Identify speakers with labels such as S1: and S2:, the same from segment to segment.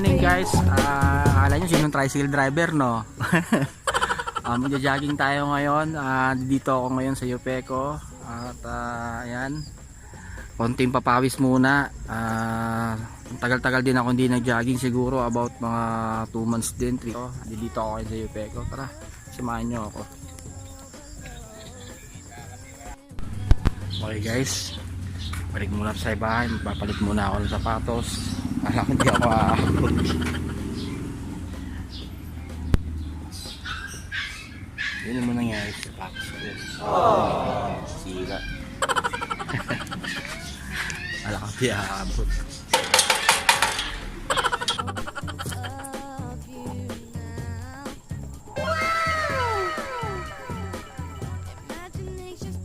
S1: morning guys. Ah, akala nyo sinong tricycle driver no? Ah, magja-jogging tayo ngayon. Ah, dito ako ngayon sa Yupeco. At ah, ayan. Konting papawis muna. Ah, tagal-tagal din ako hindi nag-jogging siguro about mga 2 months din. 3. Oh, dito ako ngayon sa Yupeco. Tara, samahan nyo ako. Okay guys. Balik muna sa bahay. Papalit muna ako ng sapatos. Alam ko hindi ako aabot. Yun naman nangyari sa sapatos ko. Sira. Alam ko hindi aabot.
S2: Imagination's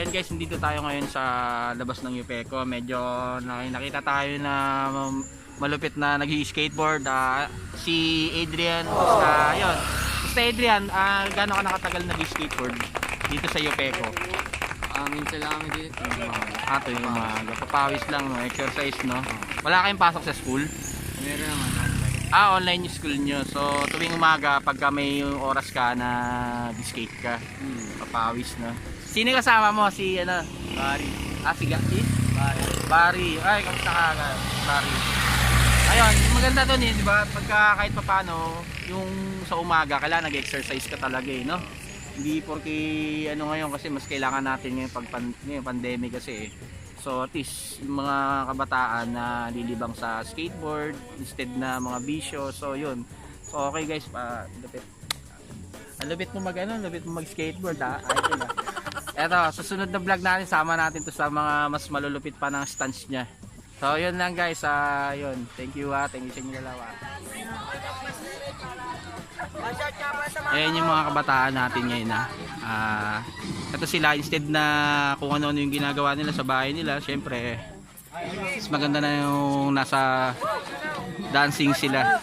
S1: Ayun guys, nandito tayo ngayon sa labas ng Yupeco. Medyo nak- nakita tayo na um, malupit na nag-skateboard. ah, si Adrian. Basta, yun. Basta Adrian, ah, gaano ka nakatagal nag-skateboard dito sa Yupeco?
S3: Ah, minsan lang kami dito.
S1: Ah, ito yung umaga. Papawis lang, no? exercise, no? Wala kayong pasok sa school?
S3: Meron naman.
S1: Ah, online yung school nyo. So, tuwing umaga, pagka may oras ka na skate ka,
S3: Hmm.
S1: papawis, no? Sino kasama mo? Si, ano?
S3: Bari.
S1: Ah, si, Ga- si?
S3: Bari.
S1: Bari. Ay, kamusta ka? Bari. Ayun, maganda doon eh, di ba? Pagka kahit papano, yung sa umaga, kailangan nag-exercise ka talaga eh, no? Hindi porque ano ngayon kasi mas kailangan natin ngayon pag pan, ngayon, pandemic kasi eh. So at least yung mga kabataan na lilibang sa skateboard instead na mga bisyo. So yun. So okay guys, pa lupit. Ang lupit mo mag ano, lupit mo mag skateboard ha. Idol ha. Eto, susunod na vlog natin, sama natin to sa mga mas malulupit pa ng stance niya. So, yun lang guys. ah yun. Thank you ha. Thank you sa inyo dalawa. Ayan yung mga kabataan natin ngayon ha. Ah, ito sila, instead na kung ano-ano yung ginagawa nila sa bahay nila, syempre, mas maganda na yung nasa dancing sila.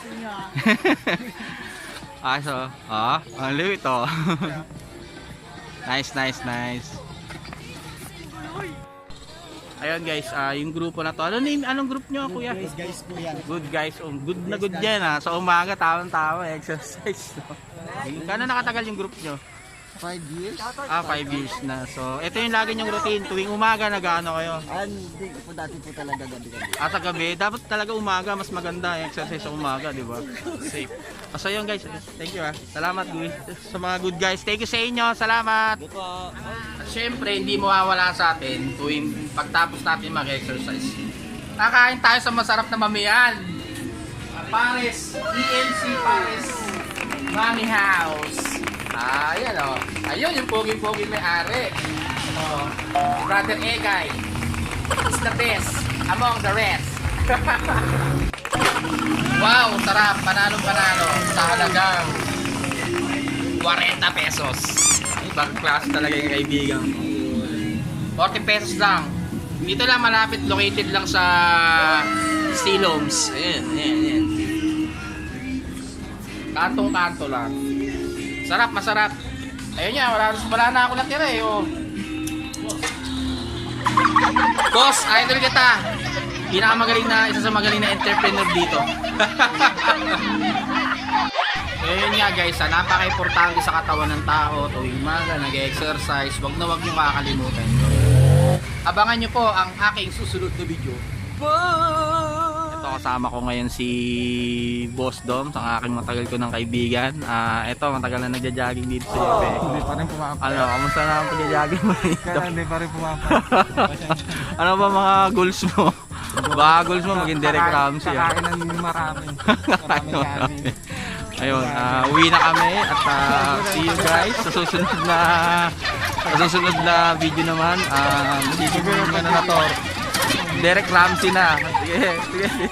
S1: ah, so, ah, ang liwit oh. Nice, nice, nice. Ayun guys, ah yung grupo na to. Ano name, anong group nyo kuya?
S3: Guys, guys po yan.
S1: Good guys, um, good na good yan ha. Sa umaga, tawang-tawa, exercise. No? Kano nakatagal yung group nyo?
S3: 5 years?
S1: Ah, 5 years na. So, ito yung lagi yung routine. Tuwing umaga, nag-ano kayo?
S3: Ah, hindi po dati po talaga gabi-gabi.
S1: At sa gabi, dapat talaga umaga, mas maganda yung exercise sa umaga, di ba? Safe. So, yun guys, thank you ha. Salamat, Gui. Sa mga good guys, thank you sa inyo. Salamat. At syempre, hindi mawawala sa atin tuwing pagtapos natin mag-exercise. Kakain tayo sa masarap na mamihan. Pares, EMC Pares Mami House. Ah, ayan o. Ayun, yung pogi-pogi may-ari. Oh, Brother Egay. Is the best among the rest. wow, sarap. Panalo-panalo. Sa halagang 40 pesos. Ibang klase talaga yung kaibigan ko. 40 pesos lang. Dito lang malapit, located lang sa Siloms. Ayan, ayan, ayan. Kantong-kanto lang. Sarap, masarap. Ayun niya, wala, wala na ako natira eh. Oh. Boss, idol kita. Pinakamagaling na, isa sa magaling na entrepreneur dito. Ayun nga guys, ah, napaka-importante sa katawan ng tao tuwing umaga, nag-exercise, wag na wag nyo kakalimutan. Abangan nyo po ang aking susunod na video. Ito, kasama ko ngayon si Boss Dom, ang aking matagal ko ng kaibigan. Ah, eto, matagal na nagja-jogging dito sa Yepe.
S3: Hindi pa rin pumapa.
S1: Ano, kamusta na ang pagja-jogging mo?
S3: Kaya hindi pa rin pumapa.
S1: ano ba mga goals mo? Baka goals mo maging Derek Ramsey. ah.
S3: Kakain ng marami. Marami kami.
S1: Ayun, ah, uwi na kami at ah, see you guys sa susunod na sa susunod na video naman. Ah, magiging ano na to. Derek Ramsey na. Sige, sige.